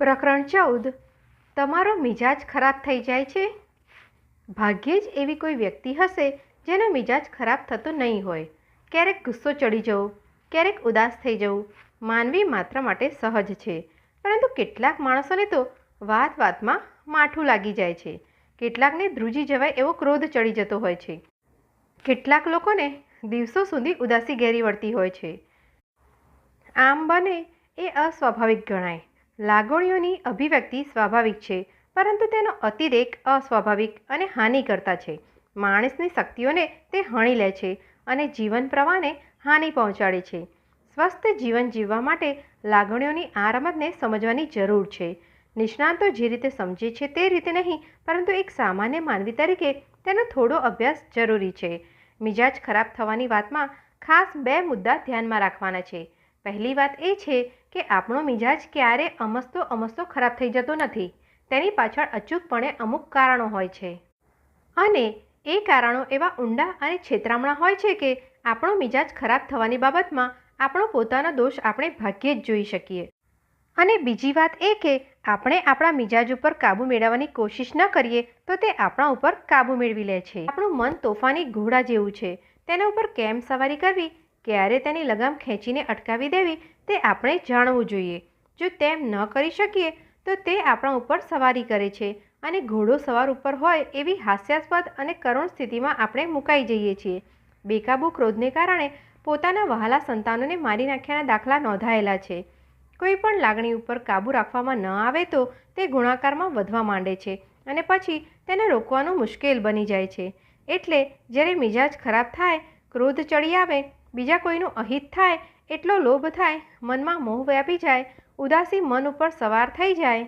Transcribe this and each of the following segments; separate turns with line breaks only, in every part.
પ્રકરણ ચૌદ. તમારો મિજાજ ખરાબ થઈ જાય છે? ભાગ્યે જ એવી કોઈ વ્યક્તિ હશે જેનો મિજાજ ખરાબ થતો નહીં હોય. ક્યારેક ગુસ્સો ચડી જવો, ક્યારેક ઉદાસ થઈ જવું, માનવી માત્ર માટે સહજ છે. પરંતુ કેટલાક માણસોને તો વાત વાતમાં માઠું લાગી જાય છે. કેટલાકને ધ્રુજી જવાય એવો ક્રોધ ચડી જતો હોય છે. કેટલાક લોકોને દિવસો સુધી ઉદાસી ઘેરી વળતી હોય છે. આમ બને એ અસ્વાભાવિક ગણાય. લાગણીઓની અભિવ્યક્તિ સ્વાભાવિક છે, પરંતુ તેનો અતિરેક અસ્વાભાવિક અને હાનિકર્તા છે. માણસની શક્તિઓને તે હણી લે છે અને જીવન પ્રવાહને હાનિ પહોંચાડે છે. સ્વસ્થ જીવન જીવવા માટે લાગણીઓની આ રમતને સમજવાની જરૂર છે. નિષ્ણાંતો જે રીતે સમજે છે તે રીતે નહીં, પરંતુ એક સામાન્ય માનવી તરીકે તેનો થોડો અભ્યાસ જરૂરી છે. મિજાજ ખરાબ થવાની વાતમાં ખાસ બે મુદ્દા ધ્યાનમાં રાખવાના છે. પહેલી વાત એ છે કે આપણો મિજાજ ક્યારે અમસ્તો અમસ્તો ખરાબ થઈ જતો નથી. તેની પાછળ અચૂકપણે અમુક કારણો હોય છે. અને એ કારણો એવા ઊંડા અને છેતરામણા હોય છે કે આપણો મિજાજ ખરાબ થવાની બાબતમાં આપણો પોતાનો દોષ આપણે ભાગ્યે જ જોઈ શકીએ. અને બીજી વાત એ કે આપણે આપણા મિજાજ ઉપર કાબૂ મેળવવાની કોશિશ ન કરીએ તો તે આપણા ઉપર કાબૂ મેળવી લે છે. આપણું મન તોફાની ઘોડા જેવું છે. તેના ઉપર કેમ સવારી કરવી? ક્યારે તેની લગામ ખેંચીને અટકાવી દેવી તે આપણે જાણવું જોઈએ. જો તેમ ન કરી શકીએ, તો તે આપણા ઉપર સવારી કરે છે અને ઘોડો સવાર ઉપર હોય એવી હાસ્યાસ્પદ અને કરુણ સ્થિતિમાં આપણે મુકાઈ જઈએ છીએ. બેકાબૂ ક્રોધને કારણે પોતાના વહાલા સંતાનોને મારી નાખ્યાના દાખલા નોંધાયેલા છે. કોઈ પણ લાગણી ઉપર કાબૂ રાખવામાં ન આવે તો તે ગુણાકારમાં વધવા માંડે છે અને પછી તેને રોકવાનું મુશ્કેલ બની જાય છે. એટલે જ્યારે મિજાજ ખરાબ થાય, ક્રોધ ચડી આવે બીજા કોઈનું અહિત થાય, એટલો લોભ થાય, મનમાં મોહ વ્યાપી જાય, ઉદાસી મન ઉપર સવાર થઈ જાય.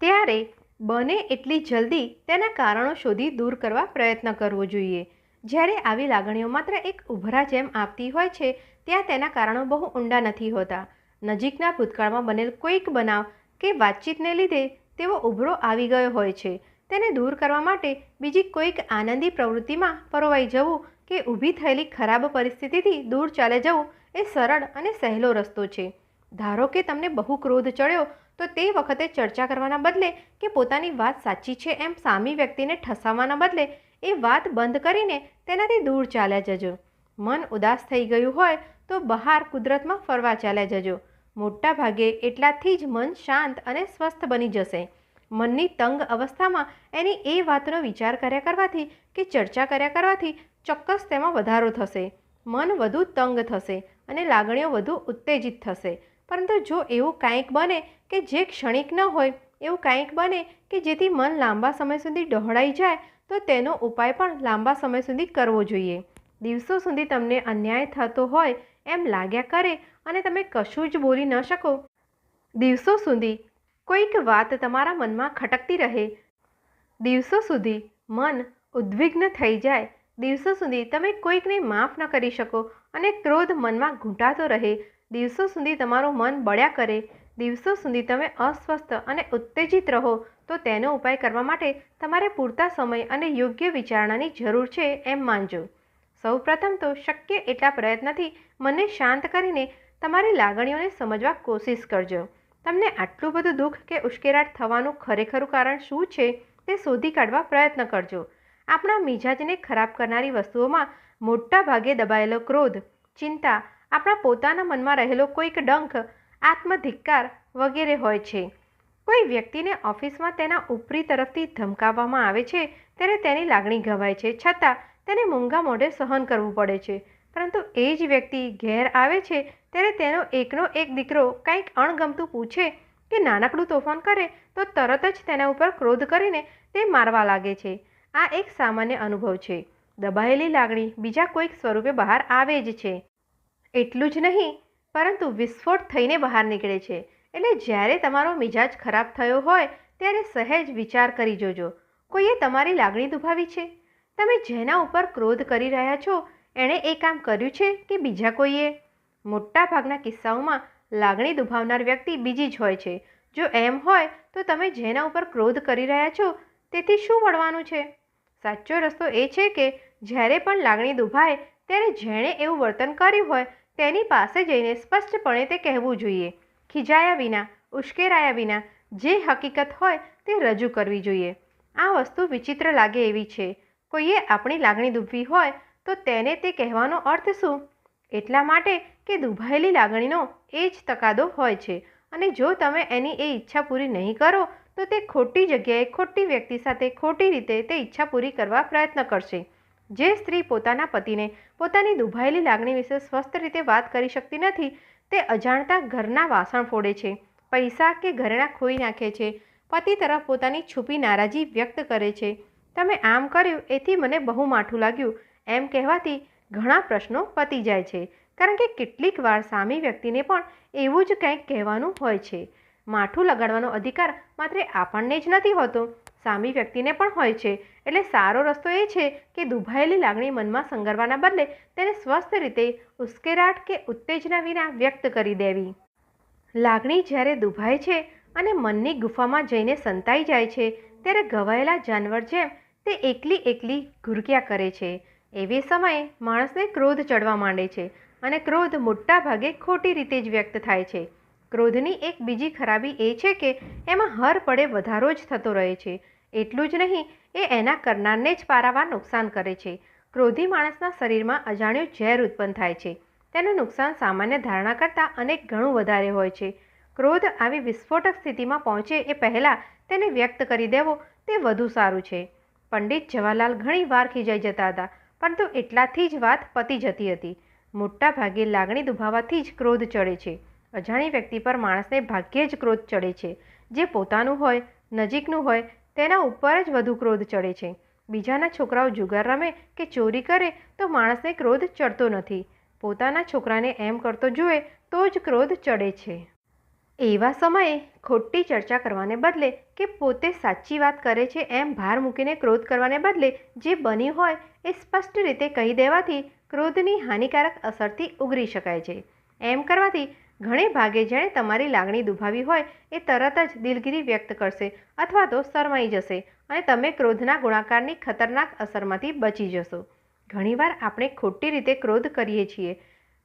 ત્યારે બને એટલી જલ્દી તેના કારણો શોધી દૂર કરવા પ્રયત્ન કરવો જોઈએ. જ્યારે આવી લાગણીઓ માત્ર એક ઉભરા જેમ આપતી હોય છે, ત્યાં તેના કારણો બહુ ઊંડા નથી હોતા. નજીકના ભૂતકાળમાં બનેલ કોઈક બનાવ કે વાતચીતને લીધે તેવો ઉભરો આવી ગયો હોય છે. તેને દૂર કરવા માટે બીજી કોઈક આનંદી પ્રવૃત્તિમાં પરોવાઈ જવું કે ઊભી થયેલી ખરાબ પરિસ્થિતિથી દૂર ચાલે જવું એ સરળ અને સહેલો રસ્તો છે. ધારો કે તમને બહુ ક્રોધ ચડ્યો, તો તે વખતે ચર્ચા કરવાના બદલે કે પોતાની વાત સાચી છે એમ સામી વ્યક્તિને ઠસાવવાના બદલે એ વાત બંધ કરીને તેનાથી દૂર ચાલ્યા જજો. મન ઉદાસ થઈ ગયું હોય તો બહાર કુદરતમાં ફરવા ચાલ્યા જજો. મોટા ભાગે એટલાથી જ મન શાંત અને સ્વસ્થ બની જશે. મનની તંગ અવસ્થામાં એની એ વાતનો વિચાર કર્યા કરવાથી કે ચર્ચા કર્યા કરવાથી ચોક્કસ તેમાં વધારો થશે. મન વધુ તંગ થશે અને લાગણીઓ વધુ ઉત્તેજિત થશે. પરંતુ જો એવું કાંઈક બને કે જે ક્ષણિક ન હોય, એવું કાંઈક બને કે જેથી મન લાંબા સમય સુધી ડહોળાઈ જાય, તો તેનો ઉપાય પણ લાંબા સમય સુધી કરવો જોઈએ. દિવસો સુધી તમને અન્યાય થતો હોય એમ લાગ્યા કરે અને તમે કશું જ બોલી ન શકો. દિવસો સુધી કોઈક વાત તમારા મનમાં ખટકતી રહે. દિવસો સુધી મન ઉદ્વિગ્ન થઈ જાય. દિવસો સુધી તમે કોઈકને માફ ન કરી શકો અને ક્રોધ મનમાં ઘૂંટાતો રહે. દિવસો સુધી તમારું મન બળ્યા કરે. દિવસો સુધી તમે અસ્વસ્થ અને ઉત્તેજિત રહો. તો તેનો ઉપાય કરવા માટે તમારે પૂરતા સમય અને યોગ્ય વિચારણાની જરૂર છે એમ માનજો. સૌપ્રથમ તો શક્ય એટલા પ્રયત્નથી મનને શાંત કરીને તમારી લાગણીઓને સમજવા કોશિશ કરજો. તમને આટલું બધું દુઃખ કે ઉશ્કેરાટ થવાનું ખરેખરું કારણ શું છે તે શોધી કાઢવા પ્રયત્ન કરજો. આપણા મિજાજને ખરાબ કરનારી વસ્તુઓમાં મોટા ભાગે દબાયેલો ક્રોધ, ચિંતા, આપણા પોતાના મનમાં રહેલો કોઈક ડંખ આત્મધિક્કાર વગેરે હોય છે. કોઈ વ્યક્તિને ઓફિસમાં તેના ઉપરી તરફથી ધમકાવવામાં આવે છે, ત્યારે તેની લાગણી ઘવાય છે. છતાં, તેને મૂંગા મોઢે સહન કરવું પડે છે. પરંતુ એ જ વ્યક્તિ ઘેર આવે છે ત્યારે તેનો એકનો એક દીકરો કંઈક અણગમતું પૂછે કે નાનકડું તોફાન કરે તો તરત જ તેના ઉપર ક્રોધ કરીને તે મારવા લાગે છે. આ એક સામાન્ય અનુભવ છે. દબાયેલી લાગણી બીજા કોઈક સ્વરૂપે બહાર આવે જ છે. એટલું જ નહીં, પરંતુ વિસ્ફોટ થઈને બહાર નીકળે છે. એટલે જ્યારે તમારો મિજાજ ખરાબ થયો હોય, ત્યારે સહેજ વિચાર કરી જોજો. કોઈએ તમારી લાગણી દુભાવી છે? તમે જેના ઉપર ક્રોધ કરી રહ્યા છો, એણે એ કામ કર્યું છે કે બીજા કોઈએ? મોટા ભાગના કિસ્સાઓમાં લાગણી દુભાવનાર વ્યક્તિ બીજી જ હોય છે. જો એમ હોય, તો તમે જેના ઉપર ક્રોધ કરી રહ્યા છો, તેથી શું વળવાનું છે? સાચો રસ્તો એ છે કે, જ્યારે પણ લાગણી દુભાય, ત્યારે જેણે એવું વર્તન કર્યું હોય, તેની પાસે જઈને સ્પષ્ટપણે તે કહેવું જોઈએ. ખીજાયા વિના, ઉશ્કેરાયા વિના, જે હકીકત હોય, તે રજૂ કરવી જોઈએ. આ વસ્તુ વિચિત્ર લાગે એવી છે. કોઈએ આપણી લાગણી દુભવી હોય, તો તેને તે કહેવાનો અર્થ શું? એટલા માટે કે દુભાયેલી લાગણીનો એ જ તકાદો હોય છે. અને જો તમે એની એ ઈચ્છા પૂરી નહીં કરો, તો તે ખોટી જગ્યાએ ખોટી વ્યક્તિ સાથે ખોટી રીતે તે ઈચ્છા પૂરી કરવા પ્રયત્ન કરશે. જે સ્ત્રી પોતાના પતિને પોતાની દુભાયેલી લાગણી વિશે સ્વસ્થ રીતે વાત કરી શકતી નથી, તે અજાણતા ઘરના વાસણ ફોડે છે, પૈસા કે ઘરેણાં ખોઈ નાખે છે, પતિ તરફ પોતાની છુપી નારાજી વ્યક્ત કરે છે. તમે આમ કર્યું, એથી મને બહુ માઠું લાગ્યું. એમ કહેવાથી ઘણા પ્રશ્નો પતી જાય છે, કારણ કે કેટલીક વાર સામી વ્યક્તિને પણ એવું જ કંઈક કહેવાનું હોય છે. માઠું લગાડવાનો અધિકાર માત્ર આપણને જ નથી હોતો, સામી વ્યક્તિને પણ હોય છે. એટલે સારો રસ્તો એ છે કે દુભાયેલી લાગણી મનમાં સંગરવાના બદલે તેને સ્વસ્થ રીતે ઉશ્કેરાટ કે ઉત્તેજના વિના વ્યક્ત કરી દેવી. લાગણી જ્યારે દુભાય છે અને મનની ગુફામાં જઈને સંતાઈ જાય છે, ત્યારે ઘવાયેલા જાનવર જેમ તે એકલી એકલી ઘુરક્યા કરે છે. એવી સમયે માણસને ક્રોધ ચડવા માંડે છે અને ક્રોધ મોટા ભાગે ખોટી રીતે જ વ્યક્ત થાય છે. ક્રોધની એક બીજી ખરાબી એ છે કે એમાં હર પડે વધારો જ થતો રહે છે. એટલું જ નહીં, એ એના કરનારને જ પારાવાર નુકસાન કરે છે. ક્રોધી માણસના શરીરમાં અજાણ્યું ઝેર ઉત્પન્ન થાય છે. તેનું નુકસાન સામાન્ય ધારણા કરતાં અનેક ઘણું વધારે હોય છે. ક્રોધ આવી વિસ્ફોટક સ્થિતિમાં પહોંચે એ પહેલાં તેને વ્યક્ત કરી દેવો તે વધુ સારું છે. પંડિત જવાહરલાલ ઘણી વાર ખીજાઈ જતા હતા. પરંતુ એટલાથી જ વાત પતી જતી હતી. મોટા ભાગે લાગણી દુભાવાથી જ ક્રોધ ચડે છે. અજાણી વ્યક્તિ પર માણસને ભાગ્યે જ ક્રોધ ચડે છે. જે પોતાનું હોય, નજીકનું હોય, તેના ઉપર જ વધુ ક્રોધ ચડે છે. બીજાના છોકરાઓ જુગાર રમે કે ચોરી કરે તો માણસને ક્રોધ ચડતો નથી. પોતાના છોકરાને એમ કરતો જુએ તો જ ક્રોધ ચડે છે. એવા સમયે ખોટી ચર્ચા કરવાને બદલે કે પોતે સાચી વાત કરે છે એમ ભાર મૂકીને ક્રોધ કરવાને બદલે જે બની હોય એ સ્પષ્ટ રીતે કહી દેવાથી ક્રોધની હાનિકારક અસરથી ઉગરી શકાય છે. એમ કરવાથી ઘણે ભાગે જેણે તમારી લાગણી દુભાવી હોય એ તરત જ દિલગીરી વ્યક્ત કરશે અથવા તો શરમાઈ જશે અને તમે ક્રોધના ગુણાકારની ખતરનાક અસરમાંથી બચી જશો. ઘણીવાર આપણે ખોટી રીતે ક્રોધ કરીએ છીએ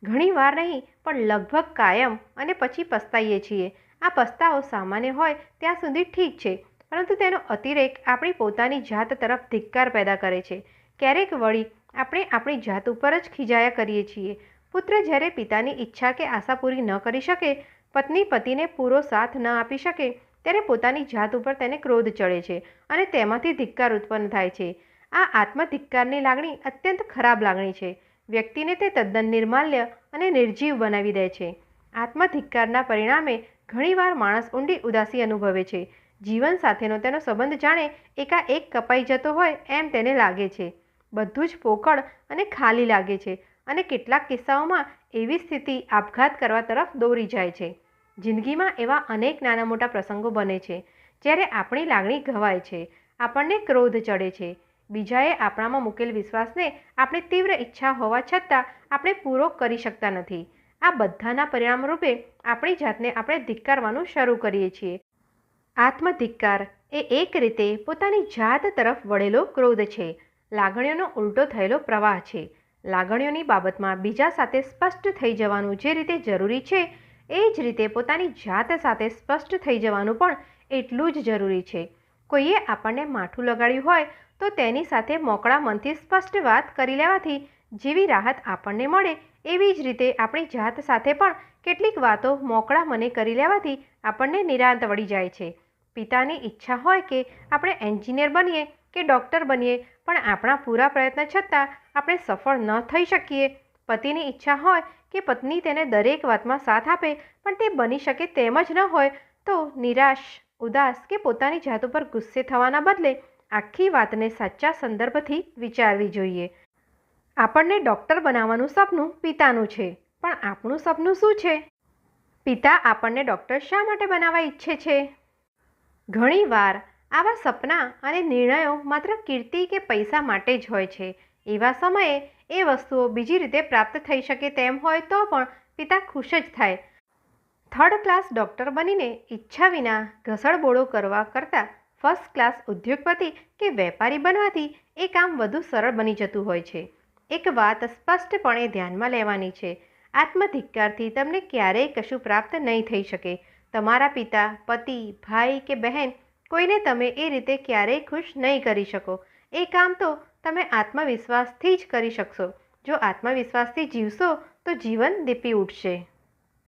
ઘણીવાર નહીં, પણ લગભગ કાયમ અને પછી પસ્તાઈએ છીએ. આ પસ્તાવો સામાન્ય હોય ત્યાં સુધી ઠીક છે, પરંતુ તેનો અતિરેક આપણી પોતાની જાત તરફ ધિક્કાર પેદા કરે છે. ક્યારેક વળી આપણે આપણી જાત ઉપર જ ખીજાયા કરીએ છીએ. પુત્ર જ્યારે પિતાની ઈચ્છા કે આશા પૂરી ન કરી શકે, પત્ની પતિને પૂરો સાથ ન આપી શકે, ત્યારે પોતાની જાત ઉપર તેને ક્રોધ ચડે છે અને તેમાંથી ધિક્કાર ઉત્પન્ન થાય છે. આ આત્મધિક્કારની લાગણી અત્યંત ખરાબ લાગણી છે. વ્યક્તિને તે તદ્દન નિર્માલ્ય અને નિર્જીવ બનાવી દે છે. આત્મધિક્કારના પરિણામે ઘણીવાર માણસ ઊંડી ઉદાસી અનુભવે છે. જીવન સાથેનો તેનો સંબંધ જાણે એકાએક કપાઈ જતો હોય એમ તેને લાગે છે. બધું જ પોકળ અને ખાલી લાગે છે અને કેટલાક કિસ્સાઓમાં એવી સ્થિતિ આપઘાત કરવા તરફ દોરી જાય છે. જિંદગીમાં એવા અનેક નાના મોટા પ્રસંગો બને છે, જ્યારે આપણી લાગણી ઘવાય છે, આપણને ક્રોધ ચડે છે બીજાએ આપણામાં મૂકેલ વિશ્વાસને આપણે તીવ્ર ઈચ્છા હોવા છતાં આપણે પૂરો કરી શકતા નથી. આ બધાના પરિણામ રૂપે આપણી જાતને આપણે ધિક્કારવાનું શરૂ કરીએ છીએ. આત્મધિક્કાર એ એક રીતે પોતાની જાત તરફ વળેલો ક્રોધ છે. લાગણીઓનો ઉલટો થયેલો પ્રવાહ છે. લાગણીઓની બાબતમાં બીજા સાથે સ્પષ્ટ થઈ જવાનું જે રીતે જરૂરી છે, એ જ રીતે પોતાની જાત સાથે સ્પષ્ટ થઈ જવાનું પણ એટલું જ જરૂરી છે. કોઈએ આપણને માઠું લગાડ્યું હોય તો તેની સાથે મોકળા મનથી સ્પષ્ટ વાત કરી લેવાથી જેવી રાહત આપણને મળે, એવી જ રીતે આપણી જાત સાથે પણ કેટલીક વાતો મોકળા મને કરી લેવાથી આપણને નિરાંત વળી જાય છે. પિતાની ઈચ્છા હોય કે આપણે એન્જિનિયર બનીએ કે ડૉક્ટર બનીએ, પણ આપણા પૂરા પ્રયત્ન છતાં આપણે સફળ ન થઈ શકીએ. પતિની ઈચ્છા હોય કે પત્ની તેને દરેક વાતમાં સાથ આપે, પણ તે બની શકે તેમ જ ન હોય, તો નિરાશ, ઉદાસ કે પોતાની જાત ઉપર ગુસ્સે થવાના બદલે આખી વાતને સાચા સંદર્ભથી વિચારવી જોઈએ. આપણને ડૉક્ટર બનાવવાનું સપનું પિતાનું છે, પણ આપણું સપનું શું છે? પિતા આપણને ડૉક્ટર શા માટે બનાવવા ઈચ્છે છે? ઘણીવાર આવા સપના અને નિર્ણયો માત્ર કીર્તિ કે પૈસા માટે જ હોય છે. એવા સમયે એ વસ્તુઓ બીજી રીતે પ્રાપ્ત થઈ શકે તેમ હોય તો પણ પિતા ખુશ જ થાય. થર્ડ ક્લાસ ડૉક્ટર બનીને ઈચ્છા વિના ઘસડબોળો કરવા કરતાં ફર્સ્ટ ક્લાસ ઉદ્યોગપતિ કે વેપારી બનવાથી એ કામ વધુ સરળ બની જતું હોય છે. એક વાત સ્પષ્ટપણે ધ્યાનમાં લેવાની છે. આત્મધિક્કારથી તમને ક્યારેય કશું પ્રાપ્ત નહીં થઈ શકે. તમારા પિતા, પતિ, ભાઈ કે બહેન કોઈને તમે એ રીતે ક્યારેય ખુશ નહીં કરી શકો. એ કામ તો તમે આત્મવિશ્વાસથી જ કરી શકશો. જો આત્મવિશ્વાસથી જીવશો તો જીવન દીપી ઉઠશે.